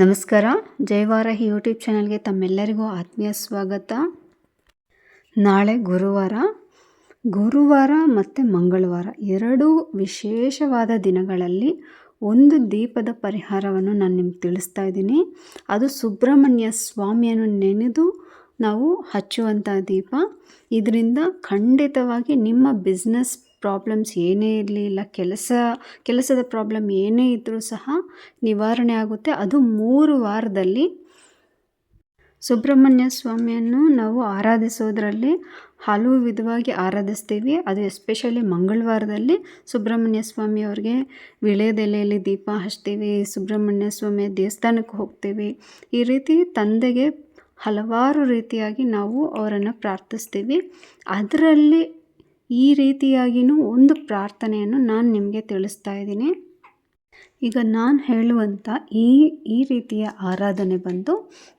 ನಮಸ್ಕಾರ. ಜಯವಾರಾಹಿ ಯೂಟ್ಯೂಬ್ ಚಾನಲ್ಗೆ ತಮ್ಮೆಲ್ಲರಿಗೂ ಆತ್ಮೀಯ ಸ್ವಾಗತ. ನಾಳೆ ಗುರುವಾರ. ಗುರುವಾರ ಮತ್ತು ಮಂಗಳವಾರ ಎರಡೂ ವಿಶೇಷವಾದ ದಿನಗಳಲ್ಲಿ ಒಂದು ದೀಪದ ಪರಿಹಾರವನ್ನು ನಾನು ನಿಮ್ಗೆ ತಿಳಿಸ್ತಾ ಇದ್ದೀನಿ. ಅದು ಸುಬ್ರಹ್ಮಣ್ಯ ಸ್ವಾಮಿಯನ್ನು ನೆನೆದು ನಾವು ಹಚ್ಚುವಂಥ ದೀಪ. ಇದರಿಂದ ಖಂಡಿತವಾಗಿ ನಿಮ್ಮ ಬಿಸ್ನೆಸ್ ಪ್ರಾಬ್ಲಮ್ಸ್ ಏನೇ ಇರಲಿ ಇಲ್ಲ ಕೆಲಸ, ಕೆಲಸದ ಪ್ರಾಬ್ಲಮ್ ಏನೇ ಇದ್ದರೂ ಸಹ ನಿವಾರಣೆ ಆಗುತ್ತೆ. ಅದು ಮೂರು ವಾರದಲ್ಲಿ ಸುಬ್ರಹ್ಮಣ್ಯ ಸ್ವಾಮಿಯನ್ನು ನಾವು ಆರಾಧಿಸೋದರಲ್ಲಿ ಹಲವು ವಿಧವಾಗಿ ಆರಾಧಿಸ್ತೀವಿ. ಅದು ಎಸ್ಪೆಷಲಿ ಮಂಗಳವಾರದಲ್ಲಿ ಸುಬ್ರಹ್ಮಣ್ಯ ಸ್ವಾಮಿಯವ್ರಿಗೆ ವಿಳೆದೆಲೆಯಲ್ಲಿ ದೀಪ ಹಚ್ತೀವಿ, ಸುಬ್ರಹ್ಮಣ್ಯ ಸ್ವಾಮಿಯ ದೇವಸ್ಥಾನಕ್ಕೆ ಹೋಗ್ತೀವಿ. ಈ ರೀತಿ ತಂದೆಗೆ ಹಲವಾರು ರೀತಿಯಾಗಿ ನಾವು ಅವರನ್ನು ಪ್ರಾರ್ಥಿಸ್ತೀವಿ. ಅದರಲ್ಲಿ ಈ ರೀತಿಯಾಗಿಯೂ ಒಂದು ಪ್ರಾರ್ಥನೆಯನ್ನು ನಾನು ನಿಮಗೆ ತಿಳಿಸ್ತಾ ಇದ್ದೀನಿ. ಈಗ ನಾನು ಹೇಳುವಂಥ ಈ ಈ ರೀತಿಯ ಆರಾಧನೆ ಬಂದು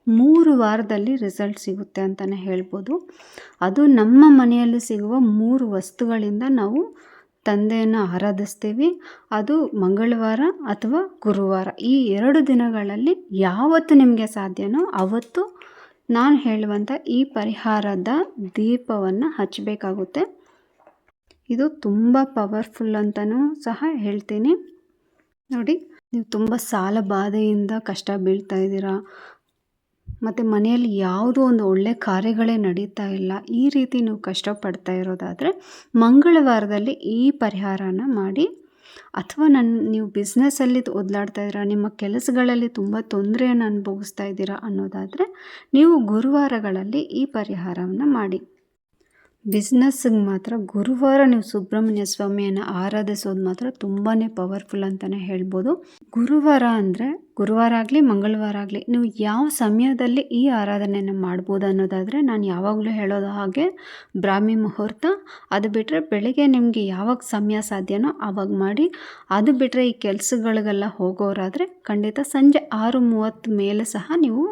ಮೂರು ವಾರದಲ್ಲಿ ರಿಸಲ್ಟ್ ಸಿಗುತ್ತೆ ಅಂತಲೇ ಹೇಳ್ಬೋದು. ಅದು ನಮ್ಮ ಮನೆಯಲ್ಲಿ ಸಿಗುವ ಮೂರು ವಸ್ತುಗಳಿಂದ ನಾವು ತಂದೆಯನ್ನು ಆರಾಧಿಸ್ತೀವಿ. ಅದು ಮಂಗಳವಾರ ಅಥವಾ ಗುರುವಾರ. ಈ ಎರಡು ದಿನಗಳಲ್ಲಿ ಯಾವತ್ತು ನಿಮಗೆ ಸಾಧ್ಯನೋ ಅವತ್ತು ನಾನು ಹೇಳುವಂಥ ಈ ಪರಿಹಾರದ ದೀಪವನ್ನು ಹಚ್ಚಬೇಕಾಗುತ್ತೆ ಇದು ತುಂಬ ಪವರ್ಫುಲ್ ಅಂತಲೂ ಸಹ ಹೇಳ್ತೀನಿ. ನೋಡಿ, ನೀವು ತುಂಬ ಸಾಲ ಬಾಧೆಯಿಂದ ಕಷ್ಟ ಬೀಳ್ತಾ ಇದ್ದೀರಾ. ಮತ್ತು ಮನೆಯಲ್ಲಿ ಯಾವುದೋ ಒಂದು ಒಳ್ಳೆ ಕಾರ್ಯಗಳೇ ನಡೀತಾ ಇಲ್ಲ. ಈ ರೀತಿ ನೀವು ಕಷ್ಟಪಡ್ತಾ ಇರೋದಾದರೆ ಮಂಗಳವಾರದಲ್ಲಿ ಈ ಪರಿಹಾರನ ಮಾಡಿ. ಅಥವಾ ನನ್ನ ನೀವು ಬಿಸ್ನೆಸ್ಸಲ್ಲಿ ಒದ್ಲಾಡ್ತಾ ಇದ್ದೀರಾ, ನಿಮ್ಮ ಕೆಲಸಗಳಲ್ಲಿ ತುಂಬ ತೊಂದರೆಯನ್ನು ಅನುಭವಿಸ್ತಾ ಇದ್ದೀರಾ ಅನ್ನೋದಾದರೆ ನೀವು ಗುರುವಾರಗಳಲ್ಲಿ ಈ ಪರಿಹಾರವನ್ನು ಮಾಡಿ. ಬಿಸ್ನೆಸ್ಸಿಗೆ ಮಾತ್ರ ಗುರುವಾರ ನೀವು ಸುಬ್ರಹ್ಮಣ್ಯ ಸ್ವಾಮಿಯನ್ನು ಆರಾಧಿಸೋದು ಮಾತ್ರ ತುಂಬಾ ಪವರ್ಫುಲ್ ಅಂತಲೇ ಹೇಳ್ಬೋದು. ಗುರುವಾರ ಅಂದರೆ ಗುರುವಾರ ಆಗಲಿ, ಮಂಗಳವಾರ ಆಗಲಿ ನೀವು ಯಾವ ಸಮಯದಲ್ಲಿ ಈ ಆರಾಧನೆಯನ್ನು ಮಾಡ್ಬೋದು ಅನ್ನೋದಾದರೆ ನಾನು ಯಾವಾಗಲೂ ಹೇಳೋದು ಹಾಗೆ ಬ್ರಾಹ್ಮಿ ಮುಹೂರ್ತ. ಅದು ಬಿಟ್ಟರೆ ಬೆಳಿಗ್ಗೆ ನಿಮಗೆ ಯಾವಾಗ ಸಮಯ ಸಾಧ್ಯನೋ ಆವಾಗ ಮಾಡಿ. ಅದು ಬಿಟ್ಟರೆ ಈ ಕೆಲಸಗಳಿಗೆಲ್ಲ ಹೋಗೋರಾದರೆ ಖಂಡಿತ ಸಂಜೆ ಆರು ಮೂವತ್ತು ಮೇಲೆ ಸಹ ನೀವು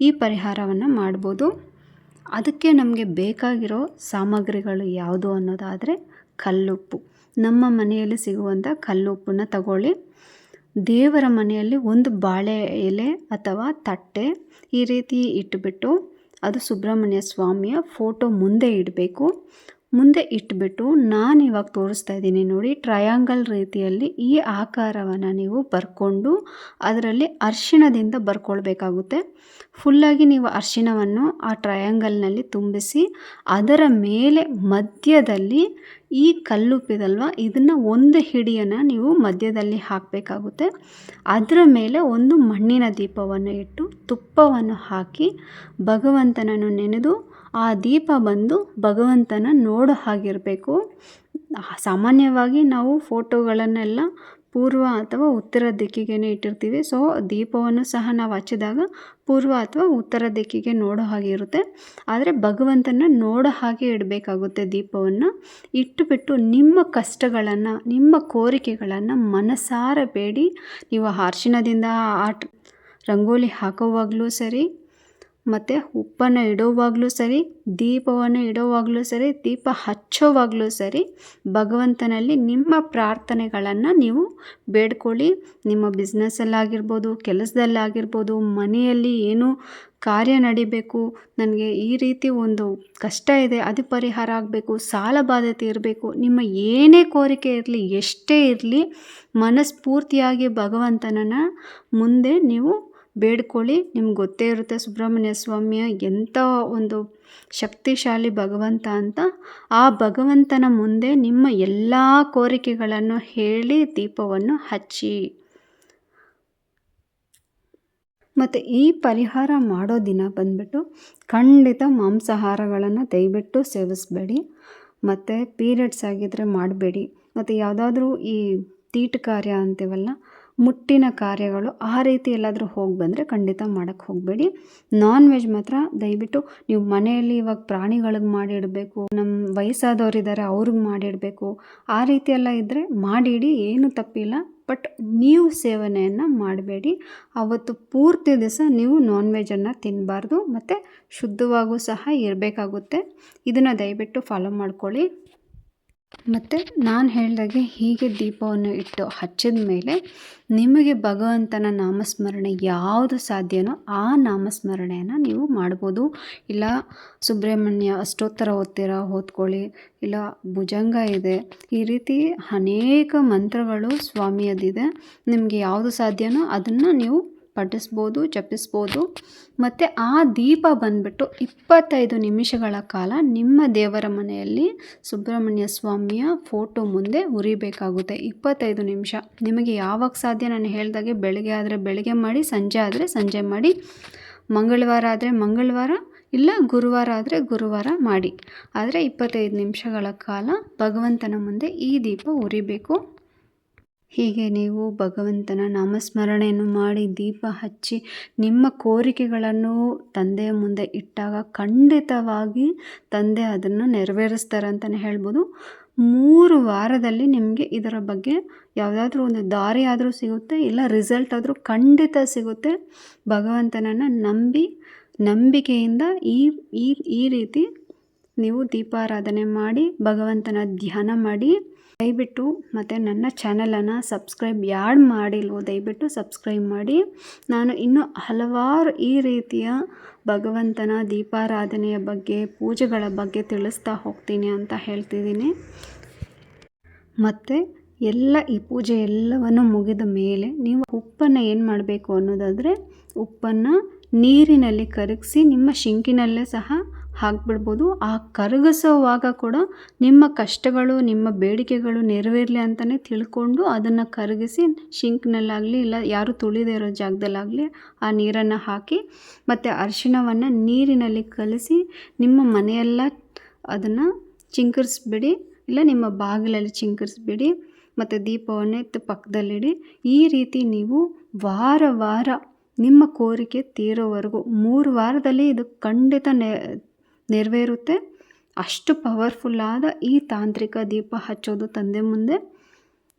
ಈ ಪರಿಹಾರವನ್ನು ಮಾಡ್ಬೋದು. ಅದಕ್ಕೆ ನಮಗೆ ಬೇಕಾಗಿರೋ ಸಾಮಗ್ರಿಗಳು ಯಾವುದು ಅನ್ನೋದಾದರೆ ಕಲ್ಲುಪ್ಪು. ನಮ್ಮ ಮನೆಯಲ್ಲಿ ಸಿಗುವಂಥ ಕಲ್ಲುಪ್ಪನ್ನ ತಗೊಳ್ಳಿ. ದೇವರ ಮನೆಯಲ್ಲಿ ಒಂದು ಬಾಳೆ ಎಲೆ ಅಥವಾ ತಟ್ಟೆ ಈ ರೀತಿ ಇಟ್ಟುಬಿಟ್ಟು ಅದು ಸುಬ್ರಹ್ಮಣ್ಯ ಸ್ವಾಮಿಯ ಫೋಟೋ ಮುಂದೆ ಇಡಬೇಕು. ಮುಂದೆ ಇಟ್ಬಿಟ್ಟು ನಾನು ಇವಾಗ ತೋರಿಸ್ತಾ ಇದ್ದೀನಿ ನೋಡಿ ಟ್ರಯಾಂಗಲ್ ರೀತಿಯಲ್ಲಿ ಈ ಆಕಾರವನ್ನು ನೀವು ಬರ್ಕೊಂಡು ಅದರಲ್ಲಿ ಅರ್ಶಿಣದಿಂದ ಬರ್ಕೊಳ್ಬೇಕಾಗುತ್ತೆ. ಫುಲ್ಲಾಗಿ ನೀವು ಅರ್ಶಿಣವನ್ನು ಆ ಟ್ರಯಾಂಗಲ್ನಲ್ಲಿ ತುಂಬಿಸಿ, ಅದರ ಮೇಲೆ ಮಧ್ಯದಲ್ಲಿ ಈ ಕಲ್ಲುಪ್ಪಿದಲ್ವ, ಇದನ್ನು ಒಂದು ಹಿಡಿಯನ್ನು ನೀವು ಮಧ್ಯದಲ್ಲಿ ಹಾಕಬೇಕಾಗುತ್ತೆ. ಅದರ ಮೇಲೆ ಒಂದು ಮಣ್ಣಿನ ದೀಪವನ್ನು ಇಟ್ಟು ತುಪ್ಪವನ್ನು ಹಾಕಿ ಭಗವಂತನನ್ನು ನೆನೆದು ಆ ದೀಪ ಬಂದು ಭಗವಂತನ ನೋಡೋ ಹಾಗಿರಬೇಕು. ಸಾಮಾನ್ಯವಾಗಿ ನಾವು ಫೋಟೋಗಳನ್ನೆಲ್ಲ ಪೂರ್ವ ಅಥವಾ ಉತ್ತರ ದಿಕ್ಕಿಗೆ ಇಟ್ಟಿರ್ತೀವಿ. ಸೊ ದೀಪವನ್ನು ಸಹ ನಾವು ಹಚ್ಚಿದಾಗ ಪೂರ್ವ ಅಥವಾ ಉತ್ತರ ದಿಕ್ಕಿಗೆ ನೋಡೋ ಹಾಗೆ ಇರುತ್ತೆ ಆದರೆ ಭಗವಂತನ ನೋಡೋ ಹಾಗೆ ಇಡಬೇಕಾಗುತ್ತೆ ದೀಪವನ್ನು. ಇಟ್ಟುಬಿಟ್ಟು ನಿಮ್ಮ ಕಷ್ಟಗಳನ್ನು, ನಿಮ್ಮ ಕೋರಿಕೆಗಳನ್ನು ಮನಸಾರ ಬೇಡಿ. ನೀವು ಅರ್ಶಿಣದಿಂದ ಆಟ ರಂಗೋಲಿ ಹಾಕೋವಾಗಲೂ ಸರಿ ಮತ್ತು ಉಪ್ಪನ್ನು ಇಡೋವಾಗಲೂ ಸರಿ, ದೀಪವನ್ನು ಇಡೋವಾಗಲೂ ಸರಿ, ದೀಪ ಹಚ್ಚೋವಾಗಲೂ ಸರಿ ಭಗವಂತನಲ್ಲಿ ನಿಮ್ಮ ಪ್ರಾರ್ಥನೆಗಳನ್ನು ನೀವು ಬೇಡ್ಕೊಳ್ಳಿ. ನಿಮ್ಮ ಬಿಸ್ನೆಸ್ಸಲ್ಲಾಗಿರ್ಬೋದು, ಕೆಲಸದಲ್ಲಾಗಿರ್ಬೋದು, ಮನೆಯಲ್ಲಿ ಏನು ಕಾರ್ಯ ನಡಿಬೇಕು, ನನಗೆ ಈ ರೀತಿ ಒಂದು ಕಷ್ಟ ಇದೆ, ಅದು ಪರಿಹಾರ ಆಗಬೇಕು, ಸಾಲ ಬಾಧ್ಯತೆ ಇರಬೇಕು ನಿಮ್ಮ ಏನೇ ಕೋರಿಕೆ ಇರಲಿ, ಎಷ್ಟೇ ಇರಲಿ, ಮನಸ್ಫೂರ್ತಿಯಾಗಿ ಭಗವಂತನನ್ನು ಮುಂದೆ ನೀವು ಬೇಡ್ಕೊಳ್ಳಿ. ನಿಮ್ಗೆ ಗೊತ್ತೇ ಇರುತ್ತೆ ಸುಬ್ರಹ್ಮಣ್ಯ ಸ್ವಾಮಿಯ ಎಂಥ ಒಂದು ಶಕ್ತಿಶಾಲಿ ಭಗವಂತ ಅಂತ. ಆ ಭಗವಂತನ ಮುಂದೆ ನಿಮ್ಮ ಎಲ್ಲ ಕೋರಿಕೆಗಳನ್ನು ಹೇಳಿ ದೀಪವನ್ನು ಹಚ್ಚಿ. ಮತ್ತು ಈ ಪರಿಹಾರ ಮಾಡೋ ದಿನ ಬಂದ್ಬಿಟ್ಟು ಖಂಡಿತ ಮಾಂಸಾಹಾರಗಳನ್ನು ದಯವಿಟ್ಟು ಸೇವಿಸಬೇಡಿ. ಮತ್ತು ಪೀರಿಯಡ್ಸ್ ಆಗಿದ್ದರೆ ಮಾಡಬೇಡಿ. ಮತ್ತು ಯಾವುದಾದ್ರೂ ಈ ತೀಟು ಕಾರ್ಯ ಅಂತೀವಲ್ಲ ಮುಟ್ಟಿನ ಕಾರ್ಯಗಳು ಆ ರೀತಿ ಎಲ್ಲಾದರೂ ಹೋಗಿ ಬಂದರೆ ಖಂಡಿತ ಮಾಡೋಕ್ಕೆ ಹೋಗಬೇಡಿ. ನಾನ್ ವೆಜ್ ಮಾತ್ರ ದಯವಿಟ್ಟು ನೀವು ಮನೆಯಲ್ಲಿ ಇವಾಗ ಪ್ರಾಣಿಗಳಿಗೆ ಮಾಡಿಡಬೇಕು ನಮ್ಮ ವಯಸ್ಸಾದವರಿದ್ದಾರೆ ಅವ್ರಿಗೆ ಮಾಡಿಡಬೇಕು, ಆ ರೀತಿ ಎಲ್ಲ ಇದ್ದರೆ ಮಾಡಿಡಿ, ಏನು ತಪ್ಪಿಲ್ಲ. ಬಟ್ ನೀವು ಸೇವನೆಯನ್ನು ಮಾಡಬೇಡಿ. ಅವತ್ತು ಪೂರ್ತಿ ದಿವಸ ನೀವು ನಾನ್ ವೆಜನ್ನು ತಿನ್ನಬಾರ್ದು ಮತ್ತು ಶುದ್ಧವಾಗೂ ಸಹ ಇರಬೇಕಾಗುತ್ತೆ. ಇದನ್ನು ದಯವಿಟ್ಟು ಫಾಲೋ ಮಾಡ್ಕೊಳ್ಳಿ. ಮತ್ತು ನಾನು ಹೇಳಿದಾಗೆ ಹೀಗೆ ದೀಪವನ್ನು ಇಟ್ಟು ಹಚ್ಚಿದ ಮೇಲೆ ನಿಮಗೆ ಭಗವಂತನ ನಾಮಸ್ಮರಣೆ ಯಾವುದು ಸಾಧ್ಯನೋ ಆ ನಾಮಸ್ಮರಣೆಯನ್ನು ನೀವು ಮಾಡ್ಬೋದು. ಇಲ್ಲ ಸುಬ್ರಹ್ಮಣ್ಯ ಅಷ್ಟೋತ್ತರ ಓದ್ತೀರ, ಓದ್ಕೊಳ್ಳಿ. ಇಲ್ಲ ಭುಜಂಗ ಇದೆ. ಈ ರೀತಿ ಅನೇಕ ಮಂತ್ರಗಳು ಸ್ವಾಮಿಯದಿದೆ ನಿಮಗೆ ಯಾವುದು ಸಾಧ್ಯನೋ ಅದನ್ನು ನೀವು ಪಠಿಸ್ಬೋದು, ಜಪಿಸ್ಬೋದು. ಮತ್ತು ಆ ದೀಪ ಬಂದುಬಿಟ್ಟು ಇಪ್ಪತ್ತೈದು ನಿಮಿಷಗಳ ಕಾಲ ನಿಮ್ಮ ದೇವರ ಮನೆಯಲ್ಲಿ ಸುಬ್ರಹ್ಮಣ್ಯ ಸ್ವಾಮಿಯ ಫೋಟೋ ಮುಂದೆ ಉರಿಬೇಕಾಗುತ್ತೆ. ಇಪ್ಪತ್ತೈದು ನಿಮಿಷ. ನಿಮಗೆ ಯಾವಾಗ ಸಾಧ್ಯ? ನಾನು ಹೇಳಿದಾಗೆ ಬೆಳಗ್ಗೆ ಆದರೆ ಬೆಳಗ್ಗೆ ಮಾಡಿ, ಸಂಜೆ ಆದರೆ ಸಂಜೆ ಮಾಡಿ, ಮಂಗಳವಾರ ಆದರೆ ಮಂಗಳವಾರ, ಇಲ್ಲ ಗುರುವಾರ ಆದರೆ ಗುರುವಾರ ಮಾಡಿ. ಆದರೆ ಇಪ್ಪತ್ತೈದು ನಿಮಿಷಗಳ ಕಾಲ ಭಗವಂತನ ಮುಂದೆ ಈ ದೀಪ ಉರಿಬೇಕು. ಹೀಗೆ ನೀವು ಭಗವಂತನ ನಾಮಸ್ಮರಣೆಯನ್ನು ಮಾಡಿ ದೀಪ ಹಚ್ಚಿ ನಿಮ್ಮ ಕೋರಿಕೆಗಳನ್ನು ತಂದೆಯ ಮುಂದೆ ಇಟ್ಟಾಗ ಖಂಡಿತವಾಗಿ ತಂದೆ ಅದನ್ನು ನೆರವೇರಿಸ್ತಾರೆ ಅಂತಲೇ ಹೇಳ್ಬೋದು. ಮೂರು ವಾರದಲ್ಲಿ ನಿಮಗೆ ಇದರ ಬಗ್ಗೆ ಯಾವುದಾದ್ರೂ ಒಂದು ದಾರಿ ಆದರೂ ಸಿಗುತ್ತೆ, ಇಲ್ಲ ರಿಸಲ್ಟ್ ಆದರೂ ಖಂಡಿತ ಸಿಗುತ್ತೆ. ಭಗವಂತನನ್ನು ನಂಬಿ, ನಂಬಿಕೆಯಿಂದ ಈ ಈ ಈ ರೀತಿ ನೀವು ದೀಪಾರಾಧನೆ ಮಾಡಿ, ಭಗವಂತನ ಧ್ಯಾನ ಮಾಡಿ, ದಯವಿಟ್ಟು ಮತ್ತು ನನ್ನ ಚಾನಲನ್ನು ಸಬ್ಸ್ಕ್ರೈಬ್ ಯಾರು ಮಾಡಿಲ್ವೋ ದಯವಿಟ್ಟು ಸಬ್ಸ್ಕ್ರೈಬ್ ಮಾಡಿ. ನಾನು ಇನ್ನೂ ಹಲವಾರು ಈ ರೀತಿಯ ಭಗವಂತನ ದೀಪಾರಾಧನೆಯ ಬಗ್ಗೆ, ಪೂಜೆಗಳ ಬಗ್ಗೆ ತಿಳಿಸ್ತಾ ಹೋಗ್ತೀನಿ ಅಂತ ಹೇಳ್ತಿದ್ದೀನಿ. ಮತ್ತು ಎಲ್ಲ ಈ ಪೂಜೆ ಎಲ್ಲವನ್ನು ಮುಗಿದ ಮೇಲೆ ನೀವು ಉಪ್ಪನ್ನು ಏನು ಮಾಡಬೇಕು ಅನ್ನೋದಾದರೆ, ಉಪ್ಪನ್ನು ನೀರಿನಲ್ಲಿ ಕರಗಿಸಿ, ನಿಮ್ಮ ಶಿಂಕಿನಲ್ಲೇ ಸಹ ಹಾಕ್ಬಿಡ್ಬೋದು. ಆ ಕರಗಿಸೋವಾಗ ಕೂಡ ನಿಮ್ಮ ಕಷ್ಟಗಳು, ನಿಮ್ಮ ಬೇಡಿಕೆಗಳು ನೆರವೇರಲಿ ಅಂತಲೇ ತಿಳ್ಕೊಂಡು ಅದನ್ನು ಕರಗಿಸಿ ಶಿಂಕ್ನಲ್ಲಾಗಲಿ ಇಲ್ಲ ಯಾರು ತುಳಿದೇ ಇರೋ ಜಾಗದಲ್ಲಾಗಲಿ ಆ ನೀರನ್ನು ಹಾಕಿ ಮತ್ತು ಅರಿಶಿಣವನ್ನು ನೀರಿನಲ್ಲಿ ಕಲಸಿ ನಿಮ್ಮ ಮನೆಯೆಲ್ಲ ಅದನ್ನು ಚಿಂಕರಿಸ್ಬಿಡಿ. ಇಲ್ಲ ನಿಮ್ಮ ಬಾಗಿಲಲ್ಲಿ ಚಿಂಕರಿಸ್ಬಿಡಿ. ಮತ್ತು ದೀಪವನ್ನು ಎತ್ತು ಪಕ್ಕದಲ್ಲಿಡಿ. ಈ ರೀತಿ ನೀವು ವಾರ ವಾರ ನಿಮ್ಮ ಕೋರಿಕೆ ತೀರೋವರೆಗೂ ಮೂರು ವಾರದಲ್ಲಿ ಇದು ಖಂಡಿತ ನೆರವೇರುತ್ತೆ. ಅಷ್ಟು ಪವರ್ಫುಲ್ಲಾದ ಈ ತಾಂತ್ರಿಕ ದೀಪ ಹಚ್ಚೋದು ತಂದೆ ಮುಂದೆ.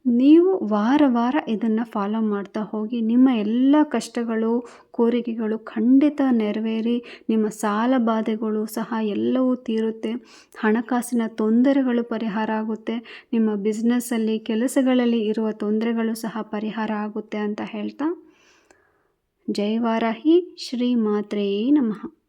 ನೀವು ವಾರ ವಾರ ಇದನ್ನು ಫಾಲೋ ಮಾಡ್ತಾ ಹೋಗಿ, ನಿಮ್ಮ ಎಲ್ಲ ಕಷ್ಟಗಳು, ಕೋರಿಕೆಗಳು ಖಂಡಿತ ನೆರವೇರಿ, ನಿಮ್ಮ ಸಾಲ ಬಾಧೆಗಳು ಸಹ ಎಲ್ಲವೂ ತೀರುತ್ತೆ. ಹಣಕಾಸಿನ ತೊಂದರೆಗಳು ಪರಿಹಾರ ಆಗುತ್ತೆ. ನಿಮ್ಮ ಬಿಸ್ನೆಸ್ಸಲ್ಲಿ, ಕೆಲಸಗಳಲ್ಲಿ ಇರುವ ತೊಂದರೆಗಳು ಸಹ ಪರಿಹಾರ ಆಗುತ್ತೆ ಅಂತ ಹೇಳ್ತಾ. ಜೈ ವಾರಾಹಿ, ಶ್ರೀ ಮಾತ್ರೆಯೇ ನಮಃ.